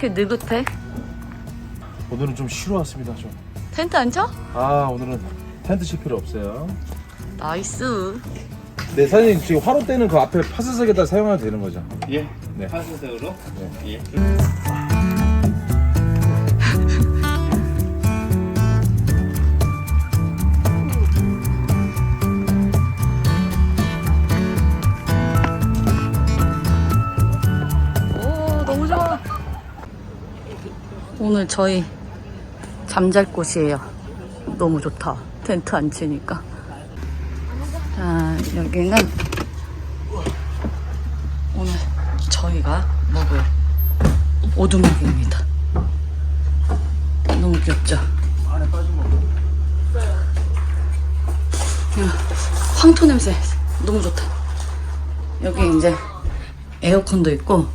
이렇게 느긋해? 오늘은 좀 쉬러 왔습니다 좀. 텐트 안 쳐? 아 오늘은 텐트 칠 필요 없어요. 나이스. 네 사장님 지금 화로 때는 그 앞에 파스색에다 사용하면 되는 거죠? 예. 네. 파스색으로? 예. 오늘 저희 잠잘 곳이에요. 너무 좋다. 텐트 안 치니까. 자, 여기는 오늘 저희가 먹을 오두막입니다. 너무 귀엽죠? 야, 황토 냄새 너무 좋다. 여기 이제 에어컨도 있고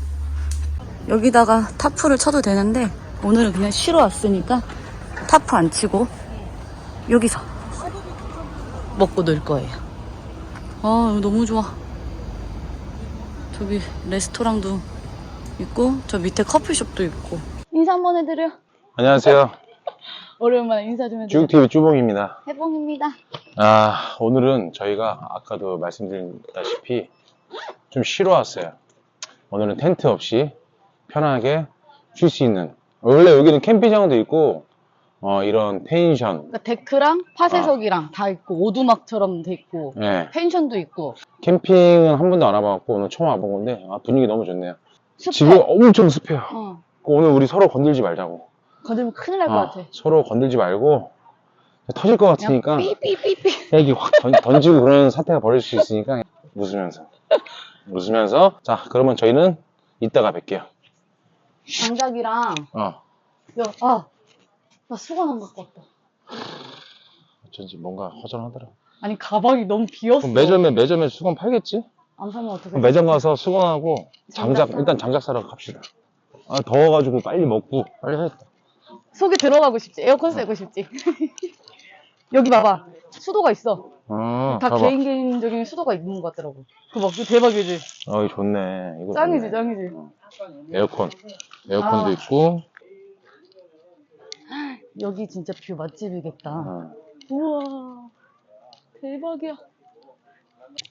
여기다가 타프를 쳐도 되는데 오늘은 그냥 쉬러 왔으니까 타프 안 치고 여기서 먹고 놀 거예요. 아 여기 너무 좋아. 저기 레스토랑도 있고 저 밑에 커피숍도 있고 인사 한번 해드려. 안녕하세요. 오랜만에 인사 좀 해드려. 주육TV 쭈봉입니다. 해봉입니다. 아 오늘은 저희가 아까도 말씀드렸다시피 좀 쉬러 왔어요. 오늘은 텐트 없이 편하게 쉴 수 있는 원래 여기는 캠핑장도 있고 어, 이런 펜션 그러니까 데크랑 파쇄석이랑 다 있고 오두막처럼 돼 있고 예, 펜션도 있고 캠핑은 한 번도 안 와봐갖고 오늘 처음 와본 건데 아, 분위기 너무 좋네요. 숲에 지금 엄청 습해요. 어, 오늘 우리 서로 건들지 말자고. 건들면 큰일 날것 어, 같아. 서로 건들지 말고 터질 것 같으니까 삐삐삐삐. 애기 확 던, 지고 그런 사태가 벌어질 수 있으니까 웃으면서 웃으면서 자 그러면 저희는 이따가 뵐게요. 장작이랑 어 야, 아, 나 수건 안 갖고 왔다. 어쩐지 뭔가 허전하더라. 아니 가방이 너무 비었어. 그럼 매점에 매점에 수건 팔겠지? 안 사면 어떡해? 그럼 매점 가서 수건하고 장작 장작 일단 장작 사러 갑시다. 아 더워가지고 빨리 먹고 빨리 해야겠다. 속에 들어가고 싶지. 에어컨 쐬고 싶지. 여기 봐봐. 수도가 있어. 어, 다 봐봐. 개인 개인적인 수도가 있는 것 같더라고. 그거 막 대박이지. 어이 좋네. 이거 짱이지, 좋네. 짱이지. 에어컨 에어컨도 아. 있고. 여기 진짜 뷰 맛집이겠다. 어. 우와, 대박이야.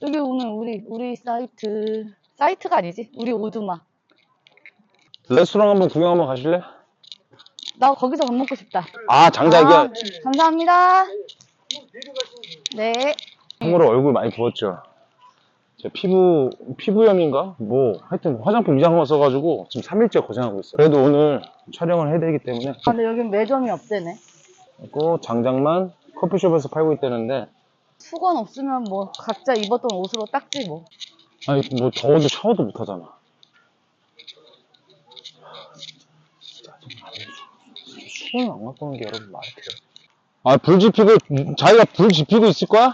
여기 오늘 우리 우리 사이트 사이트가 아니지? 우리 오두막. 레스토랑 한번 구경 한번 가실래? 나 거기서 밥 먹고 싶다. 아 장작이야. 아, 감사합니다. 네. 참고로 얼굴 많이 부었죠. 제 피부, 피부염인가? 뭐, 하여튼 화장품 이상한 거 써가지고 지금 3일째 고생하고 있어요. 그래도 오늘 촬영을 해야 되기 때문에. 아, 근데 여긴 매점이 없대네. 그 장작만 커피숍에서 팔고 있다는데, 수건 없으면 뭐 각자 입었던 옷으로 닦지 뭐. 아니, 뭐 더워도 샤워도 못 하잖아. 수건을 안 갖고 오는 게 여러분 말이 돼요. 아, 불 지피고, 자기가 불 지피고 있을 거야?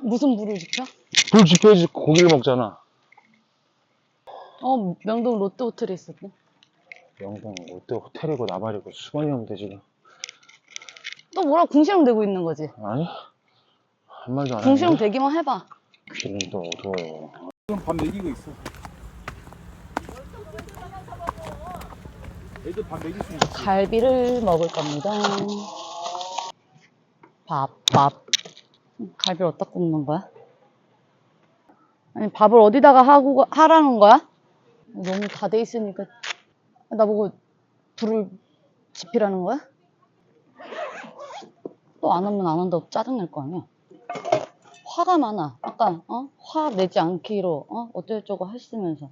무슨 물을 지켜? 불 지펴야지 고기를 먹잖아. 어, 명동 롯데 호텔에 있었대. 영동 롯데 호텔이고 나발이고 수건이 없는데 지금. 또 뭐라 궁시렁 대고 있는 거지? 아니? 한 말도 안 궁시렁 하는데? 대기만 해봐. 귀는 또 어두워요. 지금 밥 먹이고 있어. 애들 밥 먹일 수 있어. 갈비를 먹을 겁니다. 밥, 밥. 갈비를 어디다 굽는 거야? 아니, 밥을 어디다가 하고, 하라는 거야? 너무 다 돼 있으니까. 나보고 불을 지피라는 거야? 또 안 하면 안 한다고 짜증낼 거 아니야? 화가 많아. 아까, 어? 화 내지 않기로, 어? 어쩌고저쩌고 했으면서.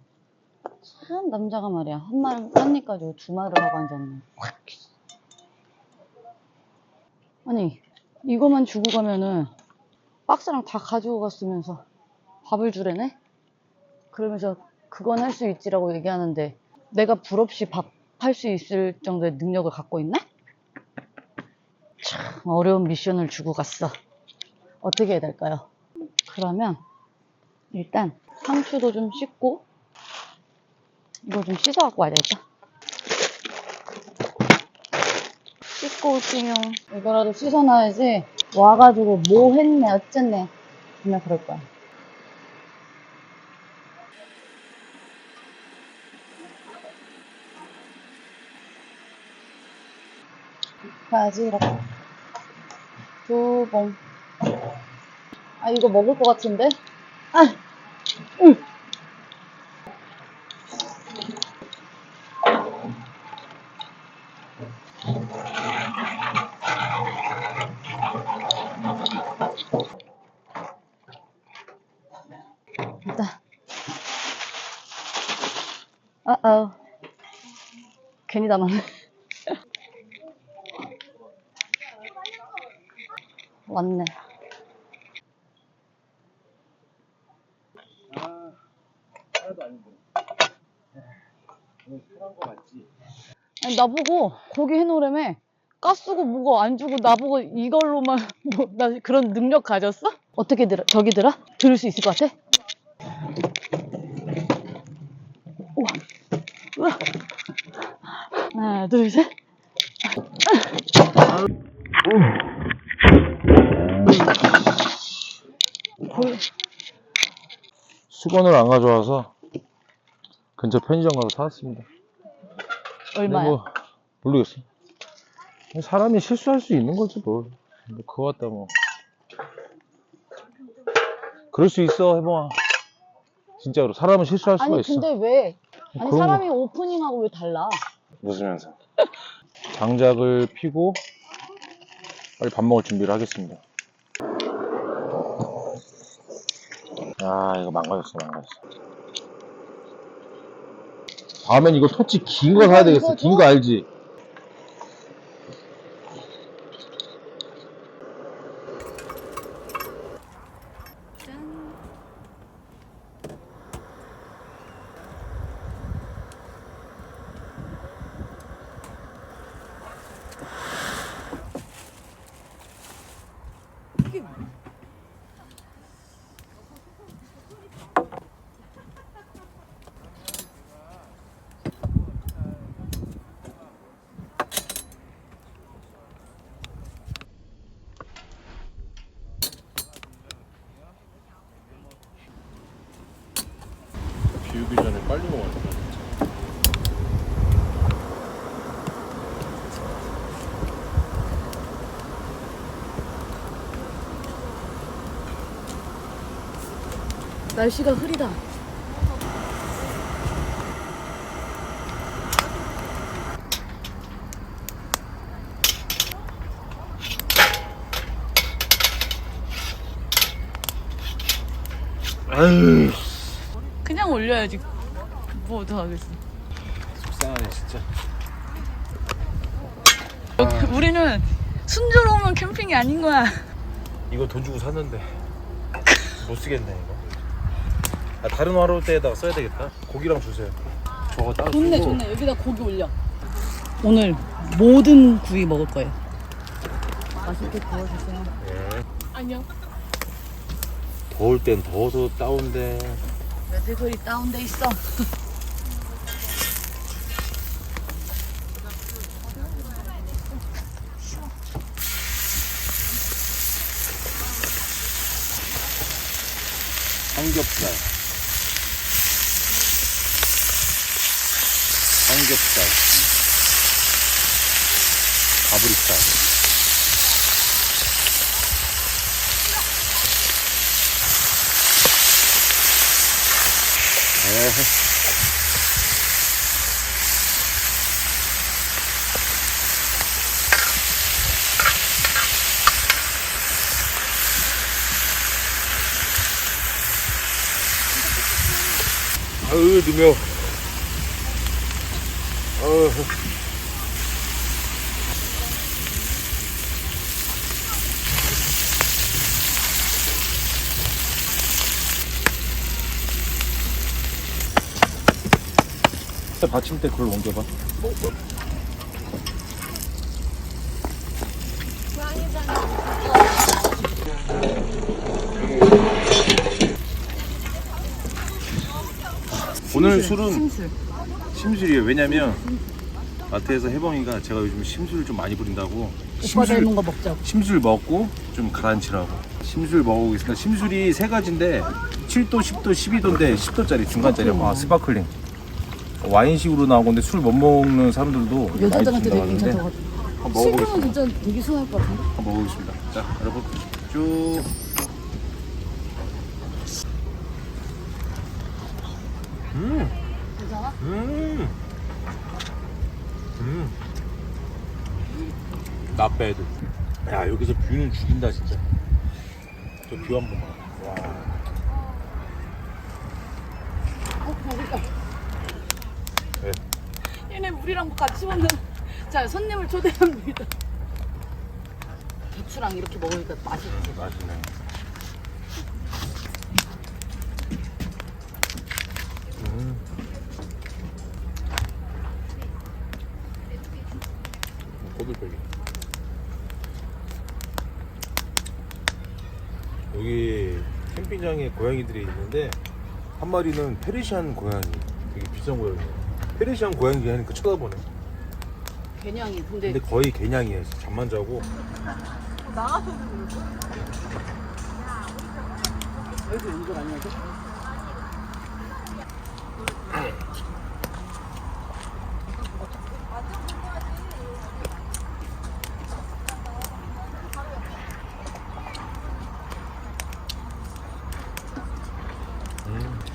참, 남자가 말이야. 한 말, 한입 가지고 두 말을 하고 앉았네. 확. 아니, 이거만 주고 가면은 박스랑 다 가지고 갔으면서 밥을 주래네? 그러면서 그건 할 수 있지라고 얘기하는데 내가 불 없이 밥 할 수 있을 정도의 능력을 갖고 있나? 참 어려운 미션을 주고 갔어. 어떻게 해야 될까요? 그러면 일단 상추도 좀 씻고 이거 좀 씻어 갖고 와야 되겠다. 씻고 올게요. 이거라도 씻어놔야지. 와가지고 뭐 했네, 어쨌네. 그냥 그럴 거야. 가야지, 이렇게. 두 번. 아, 이거 먹을 것 같은데? 아! 응! 아아. 괜히 담았네. 왔네. 아, 하나도 아닌데. 오늘 편한 거 맞지? 아니, 나보고 고기 해놓으라며 가스고 뭐고 안 주고 나보고 이걸로만 뭐, 나 그런 능력 가졌어? 어떻게 들어? 저기 들어? 들을 수 있을 것 같아? 우와. 우와. 하나, 둘, 셋. 수건을 안 가져와서 근처 편의점 가서 사왔습니다. 얼마야? 뭐 모르겠어. 사람이 실수할 수 있는 거지 뭐. 뭐 그거 갖다 뭐. 그럴 수 있어 해봉아. 진짜로 사람은 실수할 수가 아니 있어. 근데 왜? 아니 그런 사람이 오프닝하고 왜 달라? 웃으면서. 장작을 피고 빨리 밥 먹을 준비를 하겠습니다. 아 이거 망가졌어 망가졌어. 다음엔 이거 토치 긴 거 사야 되겠어. 긴 줘? 거 알지? 날씨가 흐리다. 아유. 그냥 올려야지. 뭐 어떡하겠어. 속상하네 진짜. 우리는 순조로운 캠핑이 아닌 거야. 이거 돈 주고 샀는데 못 쓰겠네 이거. 아, 다른 화로 때에다가 써야 되겠다. 고기랑 주세요. 저거 따로 좋네, 쓰고. 좋네. 여기다 고기 올려. 오늘 모든 구이 먹을 거예요. 맛있게 구워주세요. 예. 안녕. 더울 땐 더워서 따온데. 매들거리 다운돼 있어. 삼겹살. 삼겹살. 가브리살. 에헤. 아유, 누명. 아유. 받침대 그걸 옮겨봐. 오늘 술은 심술. 심술이에요. 왜냐면 마트에서 혜봉이가 제가 요즘 심술을 좀 많이 부린다고 오빠 닮은 거 먹자고. 심술 먹고 좀 가라앉히라고 심술 먹고 있습니다. 심술이 세 가지인데 7도, 10도, 12도인데 10도짜리 중간짜리 아 스파클링 와인식으로 나온 건데 술 못 먹는 사람들도 많이 여자들한테 되게 괜찮다고. 한번 먹어보겠습니다. 진짜 되게 순할 것 같은데? 한번 먹어보겠습니다. 자, 여러분 쭉. 음, 음, 음. Not bad. 야 여기서 뷰는 죽인다 진짜. 저 뷰 한 번만. 와. 어? 네. 얘네 우리랑 같이 먹는. 자, 손님을 초대합니다. 배추랑 이렇게 먹으니까 맛있지. 맛있네. 음. 꼬들빼기. 여기 캠핑장에 고양이들이 있는데 한 마리는 페르시안 고양이. 되게 비싼 고양이에요. 페르시안 고양이 하니까 쳐다보네. 개냥이. 근데, 근데 거의 개냥이에요. 잠만 자고. 여기 연결 아니야?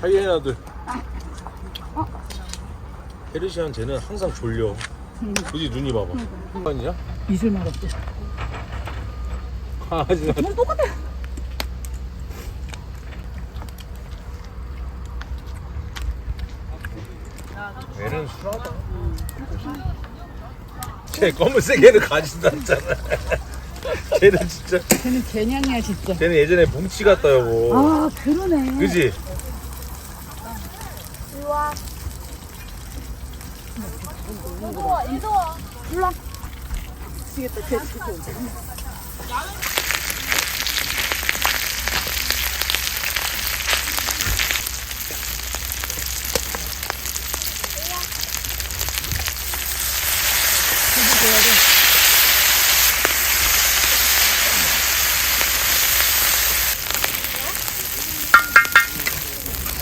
하이에나들. 페르시안 쟤는 항상 졸려. 그지 눈이 봐봐. 아니야? 이슬만 없대. 강아지가. 똑같아. 얘는 술하다. 쟤 검은색 애는 가진다 했잖아. 쟤는 진짜. 걔는 개냥이야, 진짜. 쟤는 예전에 뭉치 같다 여보. 아, 그러네. 그지? 미치겠다, 걔 진짜.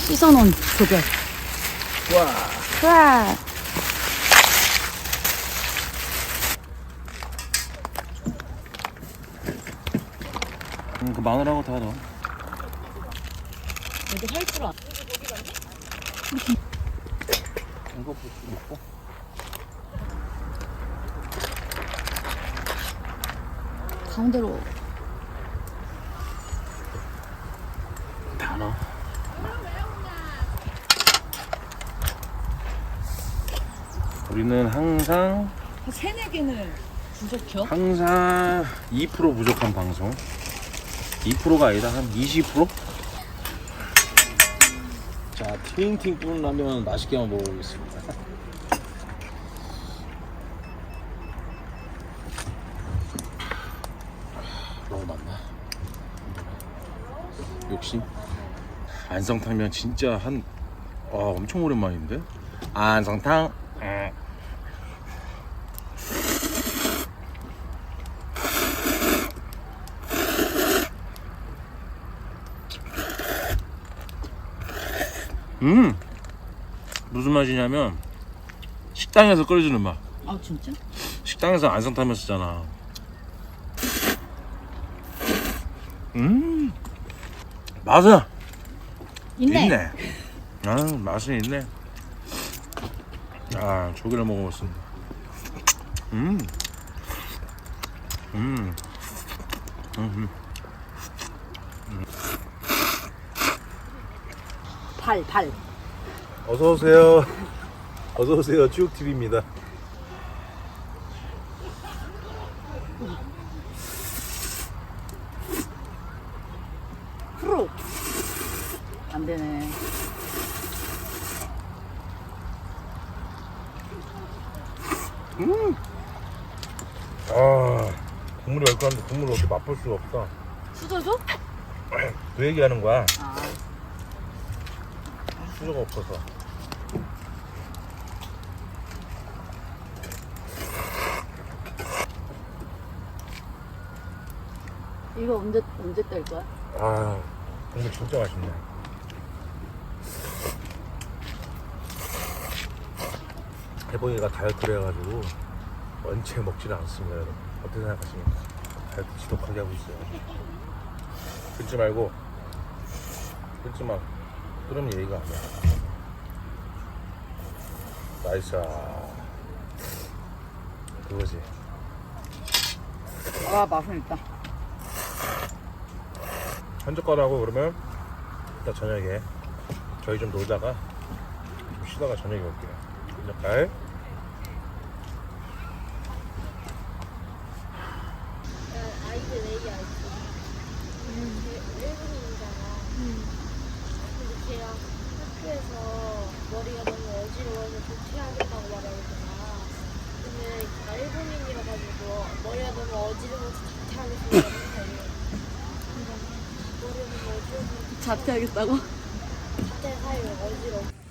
씻어놓은 조개. 와. 와. 마늘하고 다 넣어. 얘도 할줄 알. 이거 먹고. 가운데로. 다 넣어. 우리는 항상 한 세네 개는 부족혀? 항상 2% 부족한 방송 2%가 아니라 한 20%? 자 팅팅 뿌는 라면 맛있게 한번 먹어보겠습니다 너무 많나? 욕심? 안성탕면 진짜 한 와, 엄청 오랜만인데? 안성탕 에. 음 무슨 맛이냐면 식당에서 끓여주는 맛 아, 진짜? 식당에서 안성타면 쓰잖아 음 맛은 있네. 있네 아 맛은 있네 아 조개를 먹어봤습니다 음 음. 음. 발, 발. 어서 오세요. 어서 오세요. 쭉 TV입니다. 프로. 안 되네. 아 국물이 얼큰한데 국물을 어떻게 맛볼 수가 없다. 수저줘? 그 얘기하는 거야. 아, 수저가 없어서. 이거 언제, 언제 뗄 거야? 아 국물 진짜 맛있네. 혜봉이가 다이어트를 해가지고 원체 먹지는 않습니다 여러분 어떻게 생각하십니까? 다이어트 지독하게 하고 있어요 끊지 말고 끊지 마 그럼 예의가 아니야. 나이스. 그거지. 아, 맛은 있다. 한 젓가락하고 그러면 이따 저녁에 저희 좀 놀다가 좀 쉬다가 저녁에 올게요. 한 젓갈 아이들 얘기 알지? 일본인이잖아. 근데 걔가 학교에서 머리가 너무 어지러워서 조퇴해야 된다고 말하잖아. 근데 걔가 일본인이라가지고 머리가 너무 어지러워서 자퇴하겠다고 말해. 머리가 너무 어지러워서 자퇴하겠다고? 자퇴 사이에 어지러워.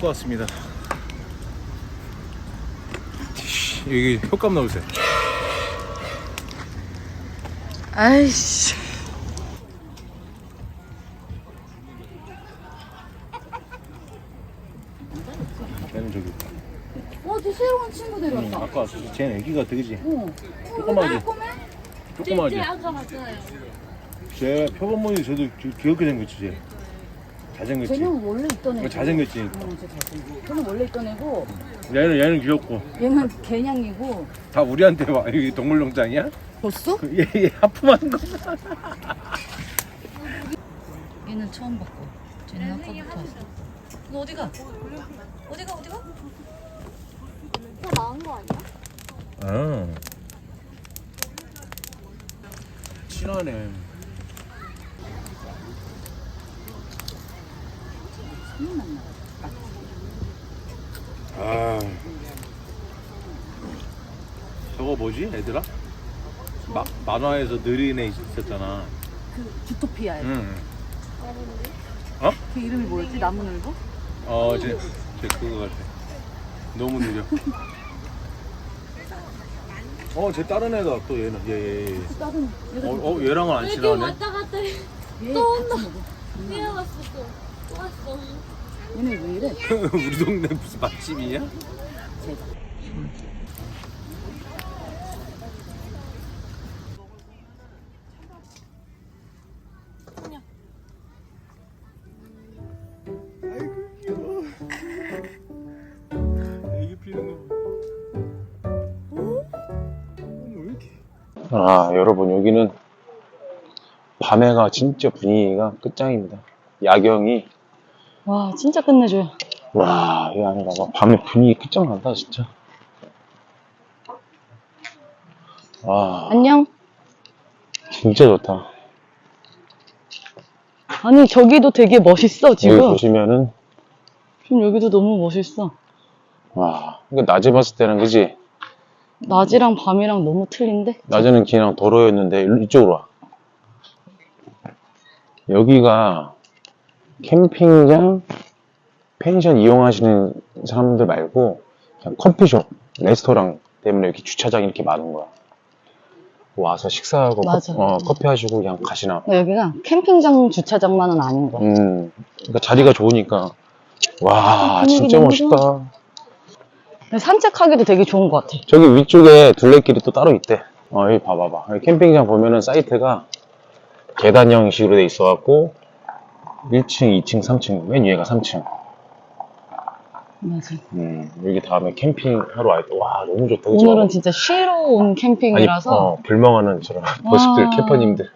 씻고 왔습니다 여기 효과음 넣으세요 아이씨. 걔는 저기 어, 저 새로운 친구 데려왔다. 아까 왔어 쟤는 애기가 되지 어. 조그마하지 조그마하지 아까 봤잖아요. 쟤 저도 기- 귀엽게 생겼지 쟤 잘생겼지 쟤는 원래 있던 애고. 이거 잘생겼지 어, 쟤 잘생겼어. 쟤는 원래 있던 애고, 얘는 얘는 귀엽고 얘는 개냥이고. 다 우리한테 와 여기 동물농장이야? 벌써? 얘얘 하품하는 거 얘는 처음 봤고. 쟤는 아까부터 왔어. 너 어디가? 어디가, 어디가? 더 나은 거 아니야? 응. 친하네. 아. 저거 뭐지, 얘들아? 마, 만화에서 느린 애 있었잖아. 그, 주토피아야. 응. 그 이름이 뭐였지? 나무늘보? 어, 쟤, 쟤 그거 같아. 너무 느려. 어, 쟤 다른 애다, 또 얘는. 얘, 얘, 얘. 다른, 얘가 어, 어, 얘랑은 안 친하네? 왔다 갔다 해. 얘또 같이 온다. 먹어. 뛰어갔어 또. 얘네 왜 이래? 우리 동네 무슨 맛집이냐? 아, 여러분, 여기는 밤에가 진짜 분위기가 끝장입니다. 야경이, 와, 진짜 끝내줘요. 와, 이 안에 봐봐. 밤에 분위기 끝장난다, 진짜. 와, 안녕. 진짜 좋다. 아니, 저기도 되게 멋있어, 여기 지금. 보시면은, 지금 여기도 너무 멋있어. 와, 이거 낮에 봤을 때는, 그지? 낮이랑 밤이랑 너무 틀린데? 낮에는 그냥 도로였는데, 이쪽으로 와. 여기가 캠핑장, 펜션 이용하시는 사람들 말고, 그냥 커피숍, 레스토랑 때문에 이렇게 주차장이 이렇게 많은 거야. 와서 식사하고 맞아. 커, 어, 커피 하시고 그냥 가시나. 여기가 캠핑장 주차장만은 아닌 거야. 음, 그러니까 자리가 좋으니까. 와, 분위기 진짜 멋있다. 산책하기도 되게 좋은 것 같아. 저기 위쪽에 둘레길이 또 따로 있대. 어, 여기 봐봐봐. 여기 캠핑장 보면은 사이트가 계단 형식으로 돼 있어갖고 1층, 2층, 3층, 맨 위에가 3층. 맞아. 음, 여기 다음에 캠핑 하러 와있다. 와, 너무 좋다. 그죠? 오늘은 진짜 쉬러 온 아니, 캠핑이라서 어, 불멍하는 저런 와. 캠퍼님들.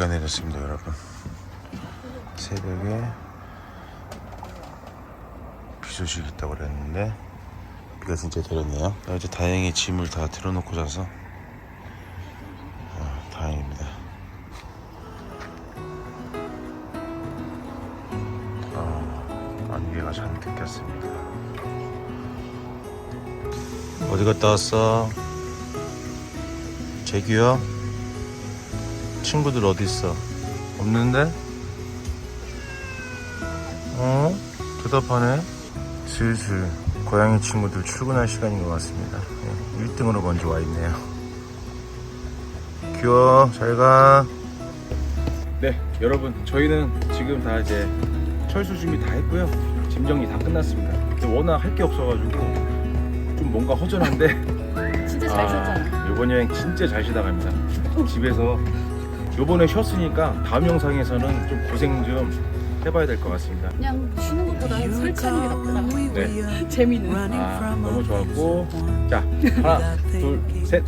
비가 내렸습니다, 여러분. 새벽에 비 소식 있다고 그랬는데 비가 진짜 내렸네요. 어제 다행히 짐을 다 들어놓고 자서 아, 다행입니다. 아, 안개가 잔뜩 꼈습니다. 어디 갔다 왔어? 재규야? 친구들 어디 있어? 없는데? 어? 대답하네. 슬슬 고양이 친구들 출근할 시간인 것 같습니다. 1등으로 먼저 와 있네요. 귀여워. 잘 가. 네, 여러분 저희는 지금 다 이제 철수 준비 다 했고요. 짐 정리 다 끝났습니다. 근데 워낙 할 게 없어가지고 좀 뭔가 허전한데 진짜 잘 썼잖아. 이번 여행 진짜 잘 쉬다 갑니다. 집에서 요번에 쉬었으니까 다음 영상에서는 좀 고생 좀 해봐야 될 것 같습니다. 그냥 쉬는 것보다 설치하는 게 낫더라. 네, 재미는. 아 너무 좋았고 자 하나 둘 셋.